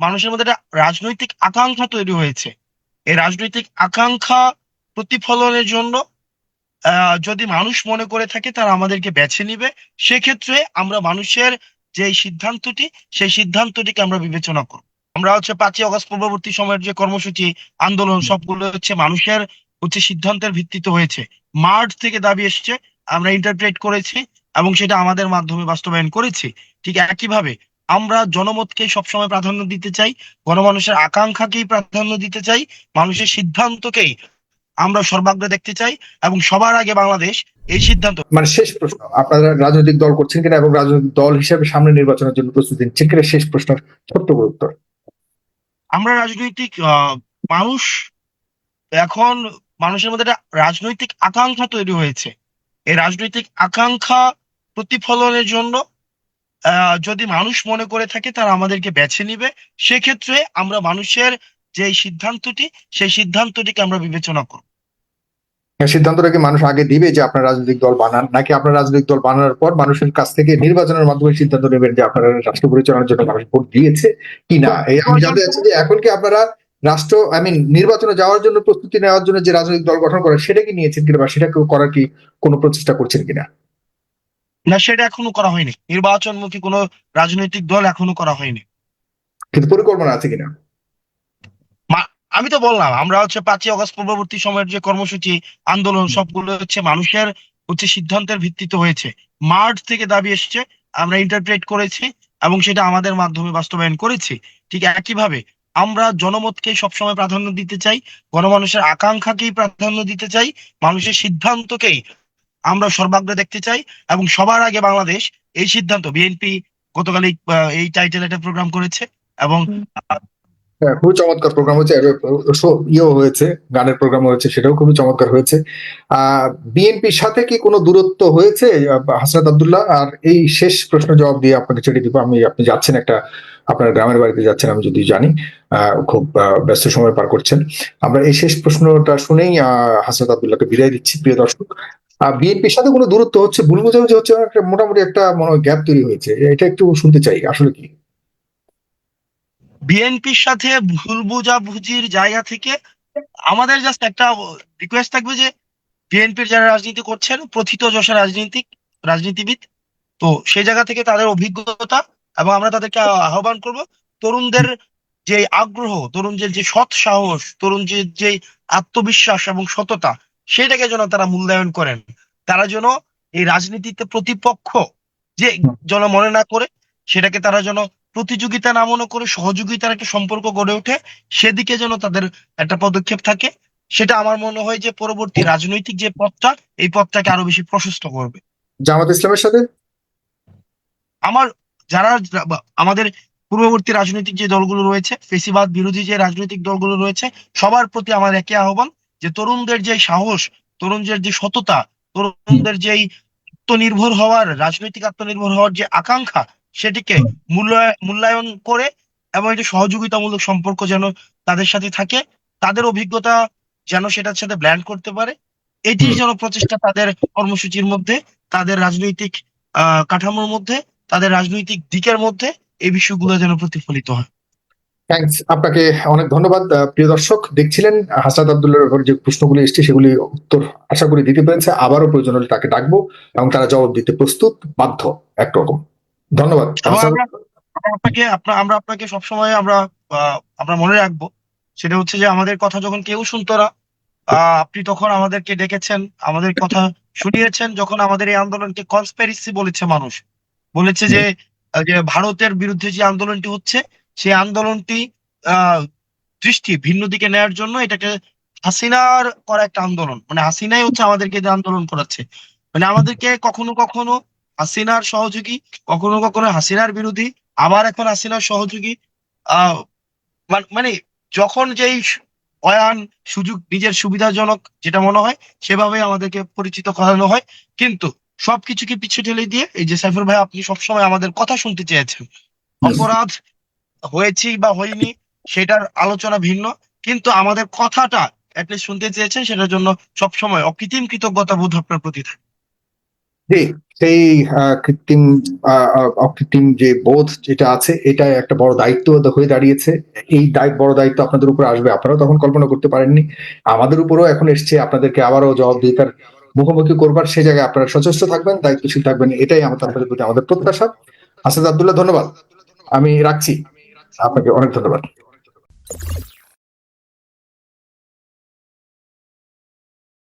মানুষের মধ্যে একটা রাজনৈতিক আকাঙ্ক্ষা তৈরি হয়েছে। এই রাজনৈতিক আকাঙ্ক্ষা প্রতিফলনের জন্য যদি মানুষ মনে করে থাকে তারা আমাদেরকে বেছে নিবে সেক্ষেত্রে আমরা মানুষের যে সিদ্ধান্তটি সেই সিদ্ধান্তটিকে আমরা বিবেচনা করব। আমরা হচ্ছে পাঁচই অগস্ট পূর্ববর্তী সময়ের যে কর্মসূচি আন্দোলন সবগুলো হচ্ছে মানুষের হচ্ছে সিদ্ধান্তের ভিত্তিতে হয়েছে। মার্চ থেকে দাবি এসছে আমরা ইন্টারপ্রেট করেছি এবং সেটা আমাদের মাধ্যমে বাস্তবায়ন করেছি। ঠিক একইভাবে আমরা জনমতকে সবসময় প্রাধান্য দিতে চাই গণমানুষের আকাঙ্ক্ষাকেই প্রাধান্য দিতে চাই মানুষের সিদ্ধান্তকেই আমরা সর্বাগ্রে দেখতে চাই এবং সবার আগে বাংলাদেশ এই সিদ্ধান্ত মানে শেষ প্রশ্ন আপনারা রাজনৈতিক দল করছেন কিনা এবং রাজনৈতিক দল হিসেবে সামনে নির্বাচনের জন্য প্রস্তুতি নিচ্ছেন কিনা শেষ প্রশ্ন ছোট্ট করে উত্তর। আমরা রাজনৈতিক আহ, মানুষ এখন মানুষের মধ্যে একটা রাজনৈতিক আকাঙ্ক্ষা তৈরি হয়েছে। এই রাজনৈতিক আকাঙ্ক্ষা প্রতিফলনের জন্য যদি মানুষ মনে করে থাকে তারা আমাদেরকে বেছে নিবে, সেক্ষেত্রে আমরা মানুষের যে সিদ্ধান্তটি, সেই সিদ্ধান্তটিকে আমরা বিবেচনা করব। সিদ্ধান্তটা কি মানুষ আগে দিবে যে আপনার রাজনৈতিক দল বানান, নাকি আপনার রাজনৈতিক দল বানানোর পর মানুষের কাছ থেকে নির্বাচনের মাধ্যমে সিদ্ধান্ত নেবেন যে আপনারা রাষ্ট্র পরিচালনার জন্য মানুষ ভোট দিয়েছে কি না আমি জানতে চাচ্ছি যে এখন কি আপনারা রাষ্ট্র আই মিন নির্বাচনে যাওয়ার জন্য প্রস্তুতি নেওয়ার জন্য যে রাজনৈতিক দল গঠন করে সেটা কি নিয়েছেন কিনা বা সেটাকে করার কি কোনো প্রচেষ্টা করছেন কিনা? না সেটা এখনও করা হয়নি। নির্বাচনমুখী কোনো রাজনৈতিক দল এখনও করা হয়নি। কিন্তু পরিকল্পনা আছে কিনা? আমি তো বললাম আমরা হচ্ছে পাঁচই অগস্ট পূর্ববর্তী সময়ের যে কর্মসূচি আন্দোলন সবগুলো হচ্ছে মানুষের হচ্ছে সিদ্ধান্তের ভিত্তিতে হয়েছে। মার্চ থেকে দাবি এসছে আমরা ইন্টারপ্রেট করেছি এবং সেটা আমাদের মাধ্যমে বাস্তবায়ন করেছি। ঠিক একইভাবে আমরা জনমতকে সবসময় প্রাধান্য দিতে চাই গণমানুষের আকাঙ্ক্ষাকেই প্রাধান্য দিতে চাই মানুষের সিদ্ধান্তকেই আমরা সর্বাগ্রে দেখতে চাই এবং সবার আগে বাংলাদেশ এই সিদ্ধান্ত বিএনপি গতকাল এই টাইটেল একটা প্রোগ্রাম করেছে এবং হ্যাঁ, খুবই চমৎকার প্রোগ্রাম শো- ইয়েও হয়েছে গানের প্রোগ্রাম হয়েছে সেটাও খুবই চমৎকার হয়েছে। আহ বিএনপির সাথে কি কোনো দূরত্ব হয়েছে হাসনাত আব্দুল্লাহ? আর এই শেষ প্রশ্ন জবাব দিয়ে আপনাকে ছেড়ে দিব। আমি আপনি যাচ্ছেন একটা আপনার গ্রামের বাড়িতে যাচ্ছেন আমি যদি জানি আহ, খুব আহ, ব্যস্ত সময় পার করছেন। আমরা এই শেষ প্রশ্নটা শুনেই আহ, হাসনাত আব্দুল্লাহকে বিদায় দিচ্ছি প্রিয় দর্শক। বিএনপির সাথে কোনো দূরত্ব হচ্ছে, ভুল বোঝাবুঝি হচ্ছে মোটামুটি একটা মনে হয় গ্যাপ তৈরি হয়েছে। এটা একটু শুনতে চাই, আসলে কি? বিএনপির সাথে ভুল বোঝাবুঝির জায়গা থেকে আমাদের জাস্ট একটা রিকোয়েস্ট থাকবে যে, বিএনপির যারা রাজনীতি করছেন, প্রথিত যশা রাজনীতিক, রাজনীতিবিদ, তো সেই জায়গা থেকে তাদের অভিজ্ঞতা এবং আমরা তাদেরকে আহ্বান করব। তরুণদের যে আগ্রহ, তরুণদের যে সৎ সাহস, তরুণদের যে আত্মবিশ্বাস এবং সততা সেটাকে যেন তারা মূল্যায়ন করেন। তারা যেন এই রাজনীতিতে প্রতিপক্ষ যে যেন মনে না করে সেটাকে তারা যেন প্রতিযোগিতা না মনে করে সহযোগিতার একটা সম্পর্ক গড়ে ওঠে সেদিকে যেন তাদের একটা পদক্ষেপ থাকে। সেটা আমার মনে হয় যে পরবর্তী রাজনৈতিক যে পথটা এই পথটাকে আরও বেশি প্রশস্ত করবে। জামাত ইসলামের সাথে? আমার যারা আমাদের পূর্ববর্তী রাজনৈতিক যে দলগুলো রয়েছে ফেসিবাদ বিরোধী যে রাজনৈতিক দলগুলো রয়েছে সবার প্রতি আমার একই আহ্বান। যে তরুণদের যে সাহস তরুণদের যে সততা তরুণদের যেই আত্মনির্ভর হওয়ার রাজনৈতিক আত্মনির্ভর হওয়ার যে আকাঙ্ক্ষা সেটিকে মূল্যায়- মূল্যায়ন করে এবং একটি সহযোগিতামূলক সম্পর্ক যেন তাদের সাথে থাকে তাদের অভিজ্ঞতা যেন সেটার সাথে ব্ল্যান্ড করতে পারে এটি যেন প্রচেষ্টা তাদের কর্মসূচির মধ্যে তাদের রাজনৈতিক আহ কাঠামোর মধ্যে তাদের রাজনৈতিক দিকের মধ্যে এই বিষয়গুলো যেন প্রতিফলিত হয়। থ্যাঙ্কস আপনাকে অনেক ধন্যবাদ। প্রিয় দর্শক দেখছিলেন হাসাদ আব্দুল্লাহর ব্যাপারে যে প্রশ্নগুলি এসছে সেগুলি উত্তর আশা করি দিতে পেরেছে। আবারও প্রয়োজন হলে তাকে ডাকবো এবং তারা জবাব দিতে প্রস্তুত বাধ্য একরকম। ধন্যবাদ। আপনাকে আপনা আমরা আপনাকে সবসময় আমরা আমরা মনে রাখব। সেটা হচ্ছে যে আমাদের কথা যখন কেউ শুনতো না আহ, আপনি তখন আমাদেরকে ডেকেছেন আমাদের কথা শুনিয়েছেন যখন আমাদের এই আন্দোলনকে কনস্পেরিসি বলেছে মানুষ। বলেছে যে ভারতের বিরুদ্ধে যে আন্দোলনটি হচ্ছে সেই আন্দোলনটি আহ দৃষ্টি ভিন্ন দিকে নেয়ার জন্য এটাকে হাসিনার করা একটা আন্দোলন। মানে হাসিনাই হচ্ছে আমাদেরকে যে আন্দোলন করাচ্ছে। মানে আমাদেরকে কখনো কখনো হাসিনার সহযোগী কখনো কখনো হাসিনার বিরোধী আবার এখন হাসিনার সহযোগী আহ মানে যখন যেই অয়ান সুযোগ নিজের সুবিধাজনক যেটা মনে হয় সেভাবে আমাদেরকে পরিচিত করানো হয়। কিন্তু সবকিছুকে পিছু ঠেলে দিয়ে এই যে সাইফুল ভাই আপনি সবসময় আমাদের কথা শুনতে চেয়েছেন। অপরাধ হয়েছি বা হয়নি, সেটার আলোচনা ভিন্ন, কিন্তু আমাদের কথাটা অ্যাটলিস্ট শুনতে চেয়েছেন, সেটার জন্য সবসময় অকৃত্রিম কৃতজ্ঞতা বোধ আপনার প্রতি থাকে। সেই কৃত্রিম অকৃত্রিম যে বোধ যেটা আছে, এটা একটা বড় দায়িত্ব হয়ে দাঁড়িয়েছে। এই বড় দায়িত্ব আপনাদের উপর আসবে, আপনারাও তখন কল্পনা করতে পারেননি। আমাদের উপরেও এখন এসছে, আপনাদেরকে আবারও জবাব জবাবদিহিতার মুখোমুখি করবার, সে জায়গায় আপনারা সচেষ্ট থাকবেন, দায়িত্বশীল থাকবেন, এটাই আমাদের, আপনাদের প্রতি আমাদের প্রত্যাশা। আসাদ আব্দুল্লাহ, ধন্যবাদ। আমি রাখছি। আপনাকে অনেক ধন্যবাদ।